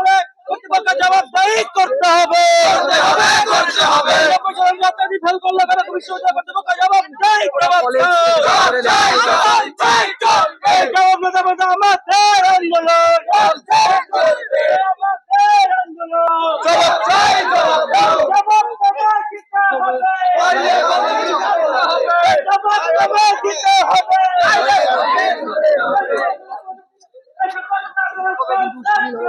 করে কর্তৃপক্ষ জবাবদাহি করতে হবে। করতে হবে ফেল করলে কেন বিশ্ববিদ্যালয় কর্তৃপক্ষ জবাবদাহি করতে হবে কিন্তু